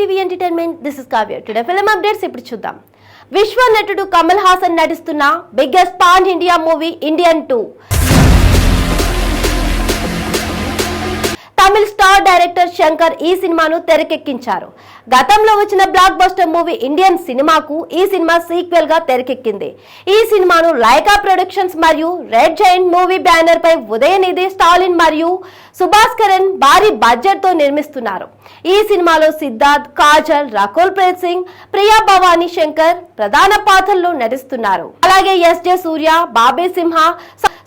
TV entertainment this is Kavya today film updates ఇప్పుడు చూద్దాం. విశ్వ నటుడు కమల్ హాసన్ నటిస్తున్న biggest pan India movie Indian two Tamil star director Shankar ఈ సినిమాను తెరకెక్కించారు. గతంలో వచ్చిన బ్లాక్ బస్టర్ మూవీ ఇండియన్ సినిమాకు ఈ సినిమా సీక్వెల్గా తెరకెక్కింది. ఈ సినిమాను లైకా ప్రొడక్షన్స్ మరియు రెడ్ జైంట్ మూవీ బ్యానర్ పై ఉదయనిధి స్టాలిన్ మరియు సుభాష్ కరణ్ భారీ బడ్జెట్తో నిర్మిస్తున్నారు. ఈ సినిమాలో సిద్ధార్థ్ కాజల్ రకుల్ ప్రీత్ సింగ్ ప్రియా భవానీ శంకర్ ప్రధాన పాత్రల్లో నటిస్తున్నారు. అలాగే ఎస్ జె సూర్య బాబే సింహ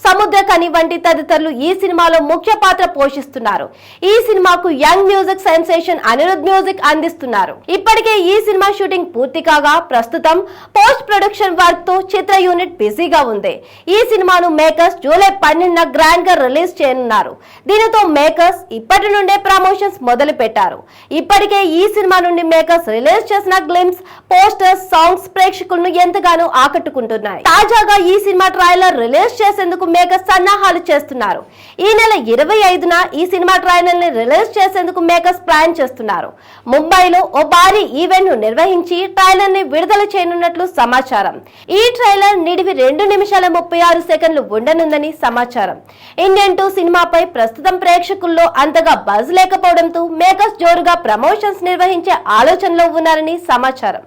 సముద్ర కని వంటి తదితరులు ఈ సినిమాలో ముఖ్య పాత్ర పోషిస్తున్నారు. ఈ సినిమాకు young music sensation Anirudh music అందిస్తున్నారు. ఇప్పటికే ఈ సినిమా షూటింగ్ పూర్తి కాగా ప్రస్తుతం పోస్ట్ ప్రొడక్షన్ వర్క్తో చిత్ర యూనిట్ బిజీగా ఉంది. ఈ సినిమాను మేకర్స్ జూలై పన్నెండున గ్రాండ్గా రిలీజ్ చేయనున్నారు. దీనితో మేకర్స్ ఇప్పటి నుండే ప్రమోషన్స్ మొదలు పెట్టారు ఇప్పటికే ఈ సినిమా నుండి మేకర్స్ రిలీజ్ చేసిన గ్లిమ్స్ పోస్టర్స్ సాంగ్స్ ప్రేక్షకులను ఎంతగానో ఆకట్టుకుంటున్నాయి. తాజాగా ఈ సినిమా ట్రైలర్ రిలీజ్ చేసేందుకు మేకర్స్ సన్నాహాలు చేస్తున్నారు. ఈ నెల ఇరవై ఐదున ఈ సినిమా ట్రైలర్ని రిలీజ్ చేసేందుకు మేకర్స్ ప్లాన్ చేస్తున్నారు. ముంబైలో ఓ భారీ ఈవెంట్ను నిర్వహించి ట్రైలర్ని విడుదల చేయనున్నట్లు సమాచారం. ఈ ట్రైలర్ నిడివి రెండు నిమిషాల ముప్పై ఆరు సెకండ్లు ఉండనుందని సమాచారం. ఇండియన్ టూ సినిమాపై ప్రస్తుతం ప్రేక్షకుల్లో అంతగా బజ్ లేకపోవడంతో మేకర్స్ జోరుగా ప్రమోషన్స్ నిర్వహించే ఆలోచనలో ఉన్నారని సమాచారం.